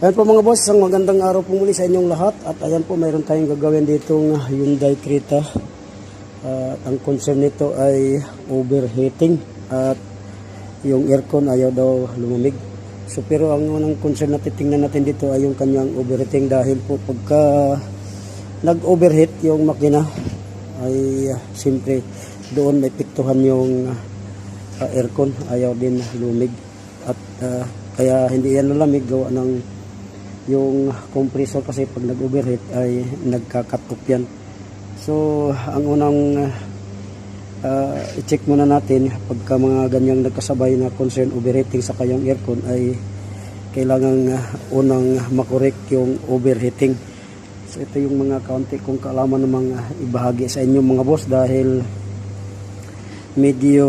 Ayan po mga boss, isang magandang araw po muli sa inyong lahat. At ayan po mayroon tayong gagawin ditong Hyundai Creta. At ang concern nito ay overheating. At yung aircon ayaw daw lumamig. So pero ang unang concern natin tingnan natin dito ay yung kanyang overheating. Dahil po pagka nag-overheat yung makina ay uh, siyempre doon may piktuhan yung uh, aircon. Ayaw din lumig. At uh, kaya hindi yan lalamig gawa ng yung compressor kasi pag nag-overheat ay nagkakatok yan. So ang unang uh, i-check muna natin pagka mga ganyang nagkasabay na concern overheating sa kayong aircon ay kailangan unang makorek yung overheating. So ito yung mga kaunti kong kaalaman ng mga ibahagi sa inyo mga boss dahil medyo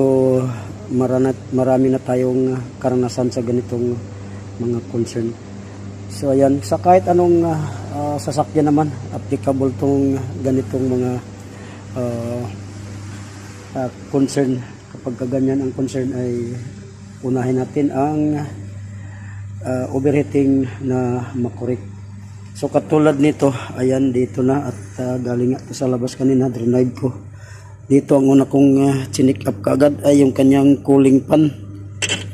maranat, marami na tayong karanasan sa ganitong mga concern so ayan. Sa kahit anong uh, uh, sasakyan naman applicable tong ganitong mga uh, uh, concern. Kapag ganyan ang concern ay unahin natin ang uh, overheating na makorek so katulad nito ayan dito na at uh, galing to sa labas kanina drive ko. Dito ang una kong uh, chinik up kaagad ay yung kanyang cooling pan.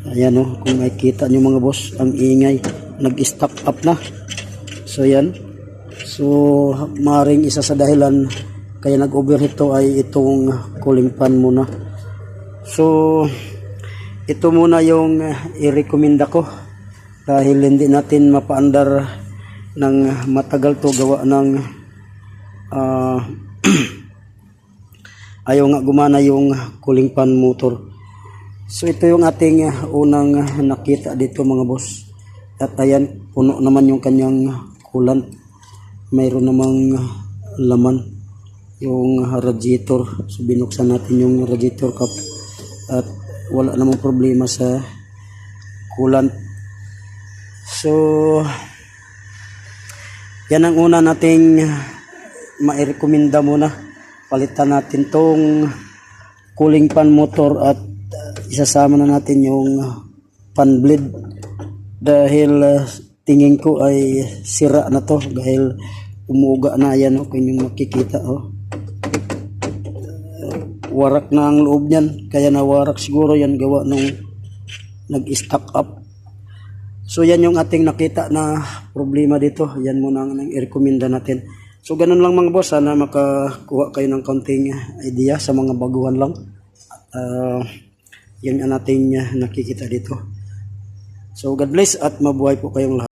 Ayan o kung makikita nyo mga boss ang ingay nag-stock up na. So yan. So maring isa sa dahilan kaya nag-overheat to ay itong cooling pan muna. So ito muna yung uh, i-recommenda ko dahil hindi natin mapaandar ng matagal to gawa ng uh, ayaw nga gumana yung cooling pan motor. So ito yung ating unang nakita dito mga boss at ayan puno naman yung kanyang coolant mayroon namang laman yung radiator. So binuksan natin yung radiator cap at wala namang problema sa coolant so yan ang una nating mairekomenda muna. Palitan natin tong cooling pan motor at isasama na natin yung fan blade dahil uh, tingin ko ay sira na to dahil umuga na yan oh, kung yung makikita oh. Uh, warak na ang loob niyan kaya nawarak siguro yan gawa nung nag-stack up so yan yung ating nakita na problema dito yan muna ang i-recommenda natin So ganun lang mga boss, sana makakuha kayo ng konting idea sa mga baguhan lang. At uh, yun ang nating nakikita dito. So God bless at mabuhay po kayong lahat.